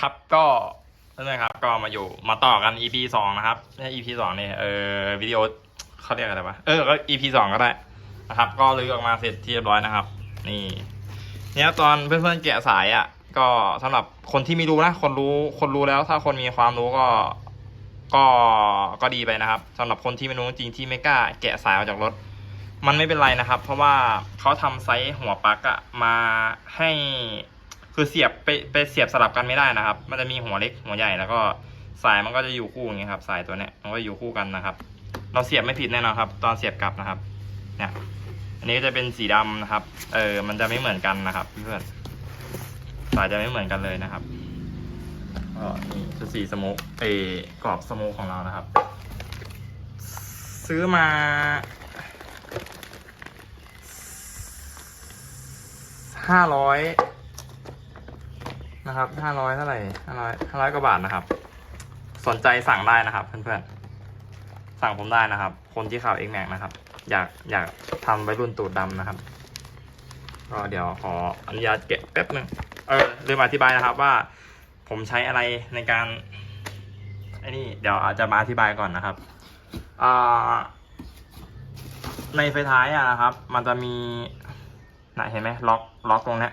ครับก็นั่นนะครับก็มาอยู่มาต่อกัน EP สองนะครับไม่ใช่ EP สองเนี่ยเออวิดีโอเขาเรียกอะไรวะเออก็ EP สองก็ได้นะครับ ก็ลื้อออกมาเสร็จที่เรียบร้อยนะครับ นี่เนี่ยตอนเพื่อนๆแกะสายอะ ก็สำหรับคนที่ไม่รู้นะคนรู้คนรู้แล้ว ถ้าคนมีความรู้ก็ ก็ก็ดีไปนะครับสำหรับคนที่ไม่รู้จริงที่ไม่กล้าแกะสายออกจากรถ มันไม่เป็นไรนะครับ เพราะว่าเขาทำไซส์หัวปลั๊กอะมาให้ คือเสียบไปไปเสียบสลับกันไม่ได้นะครับ มันจะมีหัวเล็กหัวใหญ่แล้วก็สายมันก็จะอยู่คู่อย่างเงี้ยครับ สายตัวเนี้ยมันก็อยู่คู่กันนะครับ เราเสียบไม่ผิดแน่นอนครับ ตอนเสียบกลับนะครับ เนี่ย อันนี้จะเป็นสีดำนะครับ เออ มันจะไม่เหมือนกันนะครับเพื่อนสายจะไม่เหมือนกันเลยนะครับก็นี่คือสีสโมุกเอกรอบสโมุกของเรานะครับ ซื้อมาห้าร้อย นะครับห้าร้อยเท่าไหร่ห้าร้อยห้าร้อยกว่าบาทนะครับ สนใจสั่งได้นะครับเพื่อนๆ สั่งผมได้นะครับ คนที่ข่าวเอ็กแม็กนะครับ อยากอยากทำไว้รุ่นตูดดำนะครับ ก็เดี๋ยวขออนุญาตเก็บแป๊บหนึ่งเออลืมอธิบายนะครับว่า ผมใช้อะไรในการไอ้นี่เดี๋ยวอาจจะมาอธิบายก่อนนะครับอ่าในไฟท้ายอะนะครับ มันจะมีนะเห็นไหมล็อกล็อกตรงนี้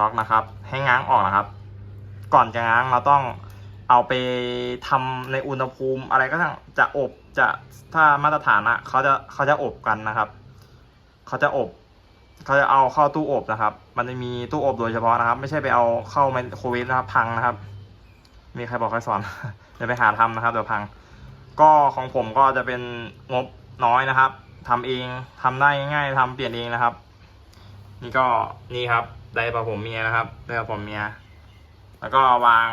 ล็อกนะครับ ให้ง้างออกนะครับ ก่อนจะง้างเราต้องเอาไปทำในอุณหภูมิอะไรก็ทั้งจะอบจะถ้ามาตรฐานอะเขาจะเขาจะอบกันนะครับเขาจะอบเขาจะเอาเข้าตู้อบนะครับ มันจะมีตู้อบโดยเฉพาะนะครับ ไม่ใช่ไปเอาเข้าไมโครเวฟนะครับพังนะครับ มีใครบอกใครสอนเดี๋ยวไปหาทำนะครับเดี๋ยวพัง ก็ของผมก็จะเป็นงบน้อยนะครับทำเองทำได้ง่ายๆทำเปลี่ยนเองนะครับ นี่ก็นี่ครับ ไดร์ประผมเมียนะครับไดร์ประผมเมีย แล้วก็วาง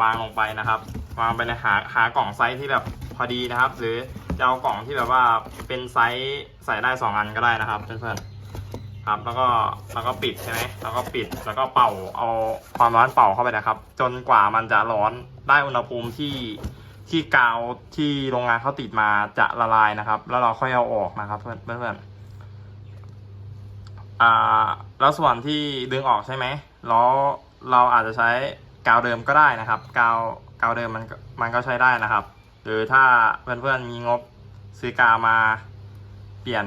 วางลงไปนะครับ วางไปในหาหากล่องไซส์ที่แบบพอดีนะครับ หรือจะเอากล่องที่แบบว่าเป็นไซส์ใส่ได้สองอันก็ได้นะครับเพื่อนๆครับ แล้วก็แล้วก็ปิดใช่ไหมแล้วก็ปิดแล้วก็เป่าเอาความร้อนเป่าเข้าไปนะครับ จนกว่ามันจะร้อนได้อุณหภูมิที่ที่กาวที่โรงงานเขาติดมาจะละลายนะครับ แล้วเราค่อยเอาออกนะครับ เพื่อนเพื่อนๆ อ่าแล้วส่วนที่ดึงออกใช่ไหมแล้วเราอาจจะใช้กาวเดิมก็ได้นะครับ กาวกาวเดิมมันก็มันก็ใช้ได้นะครับ หรือถ้าเพื่อนๆมีงบซื้อกาวมาเปลี่ยน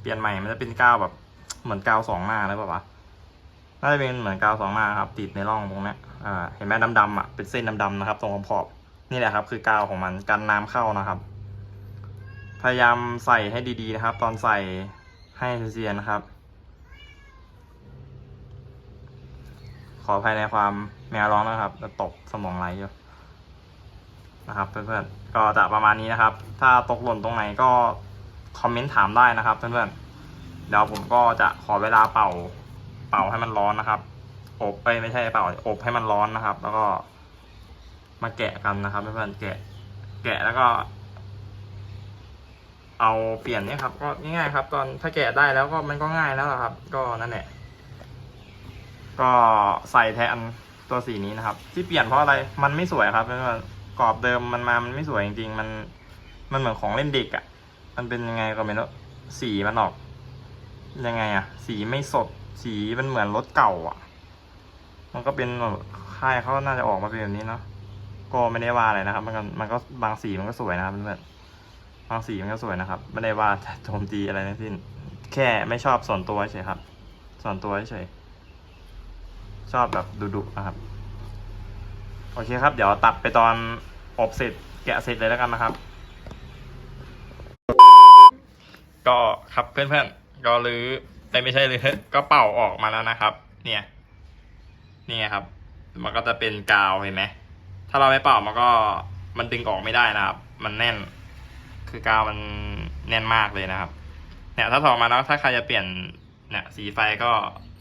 เปลี่ยนใหม่ มันจะเป็นกาวแบบเหมือนกาวสองหน้าเลยป่าวะน่าจะเป็นเหมือนกาวสองหน้าครับ ติดในร่องตรงนี้อ่าเห็นไหมดำๆอะเป็นเส้นดำๆนะครับ ตรงขอบนี่แหละครับ คือกาวของมันกันน้ำเข้านะครับ พยายามใส่ให้ดีๆนะครับ ตอนใส่ให้เซียนนะครับ ขอภายในความแมวร้องนะครับจะตกสมองไหลอยู่นะครับ เพื่อนๆก็จะประมาณนี้นะครับ ถ้าตกหล่นตรงไหนก็คอมเมนต์ถามได้นะครับ เพื่อนๆเดี๋ยวผมก็จะขอเวลาเป่า เป่าให้มันร้อนนะครับ อบไปไม่ใช่เป่าอบให้มันร้อนนะครับ แล้วก็มาแกะกันนะครับเพื่อนๆแกะ แกะแล้วก็ เอาเปลี่ยนเนี่ยครับ ก็ง่ายๆครับ ตอนถ้าแกะได้แล้วก็มันก็ง่ายแล้วครับ ก็นั่นแหละ ก็ใส่แทนตัวสีนี้นะครับ ที่เปลี่ยนเพราะอะไรมันไม่สวยครับเพราะว่ากรอบเดิมมันมามันไม่สวยจริงๆ มันมันเหมือนของเล่นเด็กอะ่ะ มันเป็นยังไงก็ไม่รู้สีมันออก ยังไงอะ่ะ สีไม่สดสีมันเหมือนรถเก่าอะ่ะ มันก็เป็นค่ายเขาน่าจะออกมาเป็นแบบนี้เนาะก็ไม่ได้ว่าอะไรนะครับ มันก็มันก็บางสีมันก็สวยนะครับเพื่อนบางสีมันก็สวยนะครับ ไม่ได้ว่าโจมตีอะไรทั้งสิ้น แค่ไม่ชอบส่วนตัวเฉยครับ ส่วนตัวเฉย ชอบแบบดุๆนะครับ โอเคครับ เดี๋ยวตัดไปตอนอบเสร็จแกะเสร็จเลยแล้วกันนะครับ ก็ครับเพื่อนๆก็รื้อแต่ไม่ใช่รื้อก็เป่าออกมาแล้วนะครับ เนี่ย นี่ครับ มันก็จะเป็นกาวเห็นไหมถ้าเราไม่เป่ามันก็มันดึงออกไม่ได้นะครับ มันแน่น คือกาวมันแน่นมากเลยนะครับ เนี่ยถ้าถอดมาแล้วถ้าใครจะเปลี่ยนเนี่ยสีไฟก็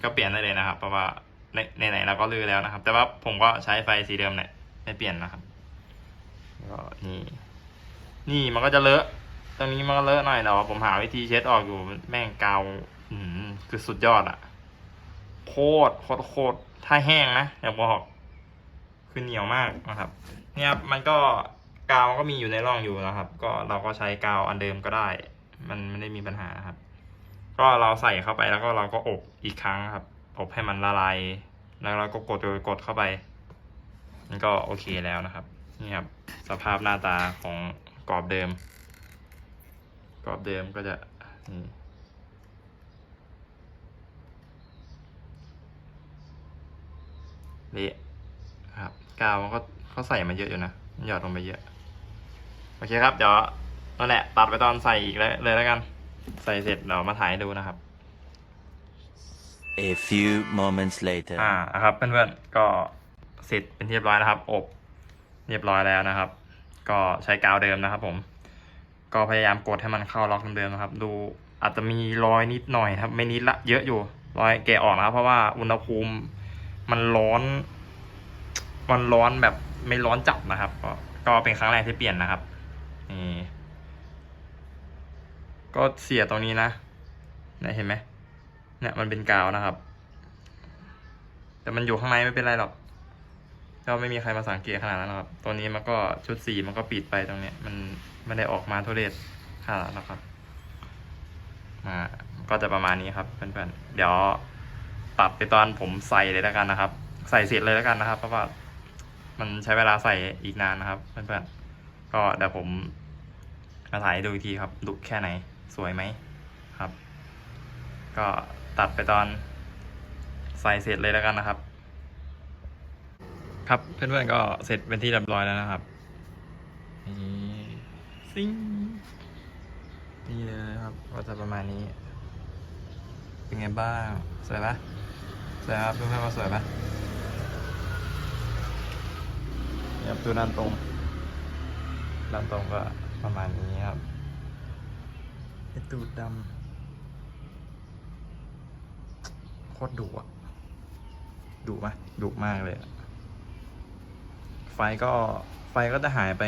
ก็เปลี่ยนได้เลยนะครับ เพราะว่า ไหนเราก็ลือแล้วนะครับ แต่ว่าผมก็ใช้ไฟสีเดิมเนี่ยไม่เปลี่ยนนะครับก็นี่ นี่มันก็จะเลอะ ตรงนี้มันก็เลอะหน่อยแต่ว่าผมหาวิธีเช็ดออกอยู่แม่งกาวอืมคือสุดยอดอะโคตรโคตรโคตรถ้าแห้งนะอย่าบอกคือเหนียวมากนะครับ เนี่ยครับมันก็กาวมันก็มีอยู่ในร่องอยู่นะครับ ก็เราก็ใช้กาวอันเดิมก็ได้ มันไม่ได้มีปัญหาครับ ก็เราใส่เข้าไปแล้วก็เราก็อบอีกครั้งครับ อบให้มันละลายแล้วเราก็กดกดเข้าไปมันก็โอเคแล้วนะครับนี่ครับสภาพหน้าตาของกรอบเดิม กรอบเดิมก็จะนี่เละครับกาวมันก็เขาใส่มาเยอะอยู่นะหยอดลงไปเยอะ โอเคครับ เดี๋ยวนั่นแหละตัดไปตอนใส่อีกเลยเลยแล้วกัน ใส่เสร็จเดี๋ยวมาถ่ายให้ดูนะครับ A few moments later. อ่านะครับเพื่อนๆก็เสร็จเป็นที่เรียบร้อยนะครับ อบเรียบร้อยแล้วนะครับ ก็ใช้กาวเดิมนะครับ ผม ก็พยายามกดให้มันเข้าล็อกเดิมๆนะครับ ดูอาจจะมีรอยนิดหน่อยครับ ไม่นิดละเยอะอยู่รอยแกะออกนะครับ เพราะว่าอุณหภูมิมันร้อน มันร้อนแบบไม่ร้อนจัดนะครับ ก็ก็เป็นครั้งแรกที่เปลี่ยนนะครับนี่ก็เสียตรงนี้นะเห็นไหม เนี่ยมันเป็นกาวนะครับ แต่มันอยู่ข้างในไม่เป็นไรหรอกก็ไม่มีใครมาสังเกตขนาดนั้นครับ ตัวนี้มันก็ชุดสีมันก็ปิดไปตรงเนี้ย มันไม่ได้ออกมาทุเรศขนาดนั้นครับอ่าก็จะประมาณนี้ครับเพื่อนๆ เดี๋ยวตัดไปตอนผมใส่เลยแล้วกันนะครับ ใส่เสร็จเลยแล้วกันนะครับ เพราะว่ามันใช้เวลาใส่อีกนานนะครับ เพื่อนๆ ก็เดี๋ยวผมมาถ่ายดูอีกทีครับดุแค่ไหนสวยไหมครับ ก็ ตัดไปตอนใส่เสร็จเลยแล้วกันนะครับ ครับเพื่อนๆก็เสร็จเป็นที่เรียบร้อยแล้วนะครับนี่ซิงนี่เลยครับก็จะประมาณนี้ เป็นไงบ้างสวยปะสวยครับเพื่อนๆว่าสวยปะนี่ครับดูด้านตรงด้านตรงก็ประมาณนี้ครับไอตูดดำ โคตรดุอะดุมะดุมากเลยไฟก็ไฟก็จะหายไป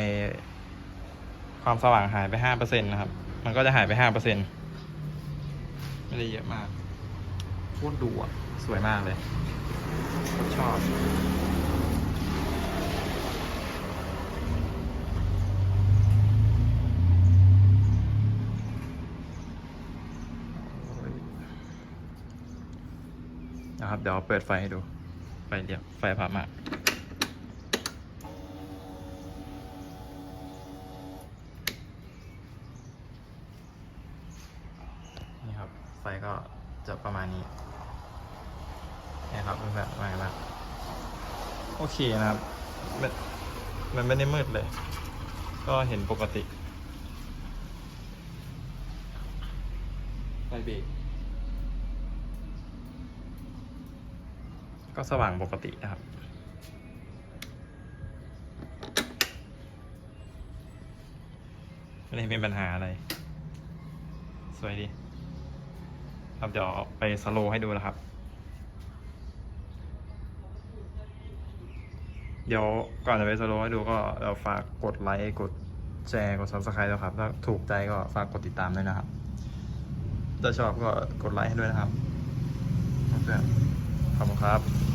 ความสว่างหายไปห้าเปอร์เซ็นต์นะครับ มันก็จะหายไปห้าเปอร์เซ็นต์ไม่ได้เยอะมากโคตรดุอะสวยมากเลยชอบ นะครับ เดี๋ยวเปิดไฟให้ดู ไฟเดียว ไฟผ่ามากนี่ครับ ไฟก็จะประมาณนี้นี่ครับเพื่อนๆมาแล้วโอเคนะครับมมันไม่ได้มืดเลย ก็เห็นปกติไฟเบรก ก็สว่างปกตินะครับ ไม่ได้มีปัญหาอะไร สวยดี ครับเดี๋ยวไปสโลให้ดูนะครับ เดี๋ยวก่อนจะไปสโลให้ดูก็เราฝากกดไลค์กดแชร์กด subscribe ด้วยครับ ถ้าถูกใจก็ฝากกดติดตามด้วยนะครับ ถ้าชอบก็กดไลค์ให้ด้วยนะครับเพื่อน ขอบคุณครับ